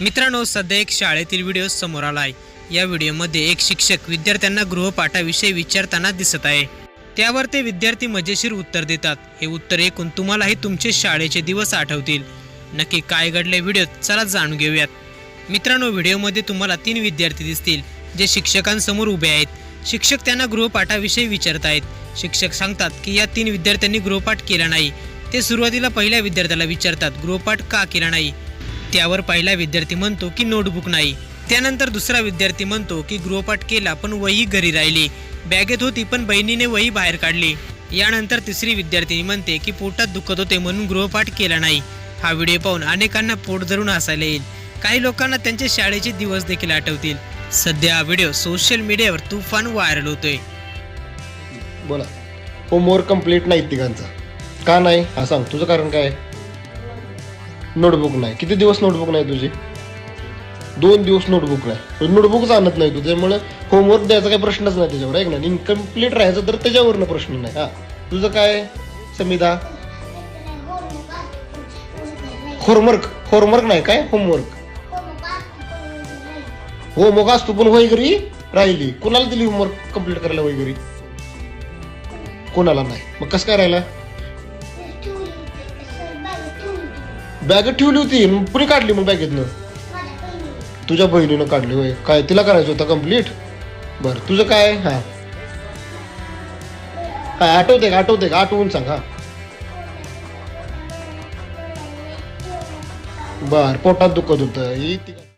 मित्रांनो सध्या एक शाळेतील व्हिडिओ समोर आला आहे या व्हिडिओमध्ये एक शिक्षक विद्यार्थ्यांना गृहपाठाविषयी विचारताना दिसत आहे. त्यावर ते विद्यार्थी मजेशीर उत्तर देतात. हे उत्तर ऐकून तुम्हालाही तुमचे शाळेचे दिवस आठवतील. नक्की काय घडले व्हिडिओत चला जाणून घेऊयात. मित्रांनो व्हिडिओमध्ये तुम्हाला तीन विद्यार्थी दिसतील जे शिक्षकांसमोर उभे आहेत. शिक्षक त्यांना गृहपाठाविषयी विचारत आहेत. शिक्षक सांगतात की या तीन विद्यार्थ्यांनी गृहपाठ केला नाही. ते सुरुवातीला पहिल्या विद्यार्थ्याला विचारतात गृहपाठ का केला नाही? त्यावर पहिला विद्यार्थी म्हणतो की नोटबुक नाही. त्यानंतर दुसरा विद्यार्थी म्हणतो की गृहपाठ केला पण वही घरी राहिली. बॅगेत होती पण बहिणीने वही बाहेर काढली. यानंतर तिसरी विद्यार्थिनी म्हणते की पोटात दुखत होते म्हणून गृहपाठ केला नाही. हा व्हिडिओ पाहून अनेकांना पोट धरून हसायला येईल. काही लोकांना त्यांचे शाळेचे दिवस देखील आठवतील. सध्या हा व्हिडिओ सोशल मीडियावर तुफान व्हायरल होतोय. बोला. होमवर्क कंप्लीट नाही तिघांचा. का नाही? हा सांग. तुझं कारण काय नोटबुक नाही. किती दिवस नोटबुक नाही तुझी? दोन दिवस नोटबुक नाही. नोटबुकच आणत नाही तू त्यामुळे होमवर्क द्यायचा काही प्रश्नच नाही त्याच्यावर आहे ना इनकम्प्लीट राहायचं तर त्याच्यावरनं प्रश्न नाही हा. तुझं काय समिधा? होमवर्क होमवर्क नाही काय? होमवर्क हो मग असतो पण वैगरी घरी राहिली. कोणाला दिली होमवर्क कंप्लीट करायला वैगरी घरी? कोणाला नाही. मग कसं काय राहिला? बॅग ठेवली होती. मग कुणी काढली मग बॅगेतनं. तुझ्या बहिणीनं काढली होय. काय तिला करायचं होतं कंप्लीट बरं तुझं काय? हा. काय आठवते का? आठवते का? आठवून सांग हा. बर पोटात दुखत होतं. ही ती-